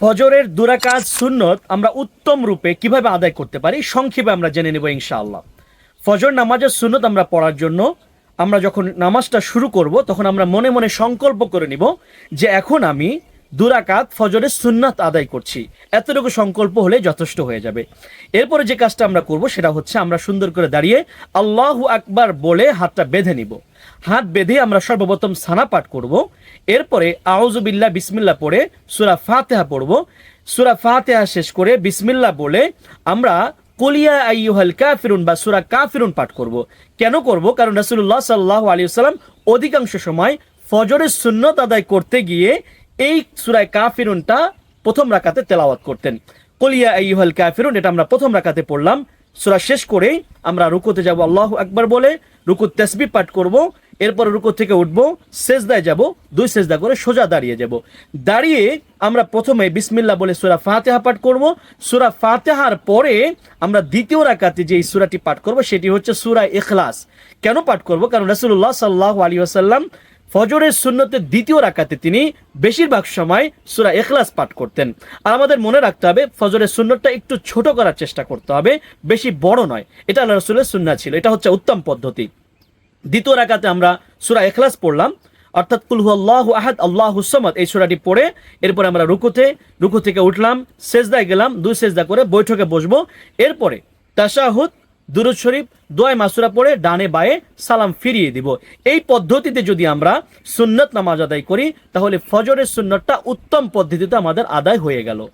ফজরের দুরাকাত সুন্নত আমরা উত্তম রূপে কীভাবে আদায় করতে পারি, সংক্ষেপে আমরা জেনে নেব ইনশাআল্লাহ। ফজর নামাজের সুন্নত আমরা পড়ার জন্য আমরা যখন নামাজটা শুরু করব, তখন আমরা মনে মনে সংকল্প করে নিব যে এখন আমি দুরাকাত ফজরের সুন্নাত আদায় করছি। এতটুকু সংকল্প হলে যথেষ্ট হয়ে যাবে। এরপরে যে কাজটা আমরা করব সেটা হচ্ছে আমরা সুন্দর করে দাঁড়িয়ে আল্লাহু আকবার বলে হাতটা বেঁধে নিব। হাত বেঁধে আমরা সর্বপ্রথম সানা পাঠ করব। এরপরে আউজুবিল্লাহ বিসমিল্লা পড়ে সুরা ফাতেহা পড়ব। সুরা ফাতেহা শেষ করে বিসমিল্লা বলে আমরা কলিয়া আইয়ুহাল কাফিরুন বা সুরা কাফিরুন পাঠ করব। কেন করব? কারণ রাসূলুল্লাহ সাল্লাল্লাহু আলাইহি সাল্লাম অধিকাংশ সময় ফজরের সুন্নত আদায় করতে গিয়ে এই সুরায় কাফিরুনটা প্রথম রাকাতে তেলাওয়াত করতেন। কলিয়া আইয়ুহাল কাফিরুন, এটা আমরা প্রথম রাকাতে পড়লাম। সুরা শেষ করেই আমরা রুকুতে যাব, আল্লাহ আকবার বলে রুকু তসবি পাঠ করব। এরপর রুকু থেকে উঠবো, সেজদায় যাব, দুই সেজদা করে সোজা দাঁড়িয়ে যাব। দাঁড়িয়ে আমরা প্রথমে বিসমিল্লা বলে সুরা ফাতেহা পাঠ করব। সুরা ফাতেহার পরে আমরা দ্বিতীয় রাকাতে যে সুরাটি পাঠ করব, সেটি হচ্ছে সুরা এখলাস কেন পাঠ করব? কারণ রাসূলুল্লাহ সাল্লাহ আলাইহি ওয়াসাল্লাম ফজরের সুন্নতের দ্বিতীয় রাকাতে তিনি বেশিরভাগ সময় সুরা এখলাস পাঠ করতেন। আর আমাদের মনে রাখতে হবে, ফজরের সুন্নতটা একটু ছোট করার চেষ্টা করতে হবে, বেশি বড় নয়। এটা আল্লাহ রসুলের সুন্না ছিল, এটা হচ্ছে উত্তম পদ্ধতি। দ্বিতীয় রাকাতে আমরা সুরা এখলাস পড়লাম, অর্থাৎ কুলহু আল্লাহ আহাদ, আল্লাহ হুসমাদ এই সুরাটি পড়ে, এরপরে আমরা রুকুতে, রুকু থেকে উঠলাম, সেজদায় গেলাম, দুই সেজদা করে বৈঠকে বসবো, এরপরে তাশাহুদ দুরুদ শরীফ দোয়ায় মাসুরা পড়ে ডানে বায়ে সালাম ফিরিয়ে দিব। এই পদ্ধতিতে যদি আমরা সুন্নত নামাজ আদায় করি, তাহলে ফজরের সুন্নতটা উত্তম পদ্ধতিতে আমাদের আদায় হয়ে গেল।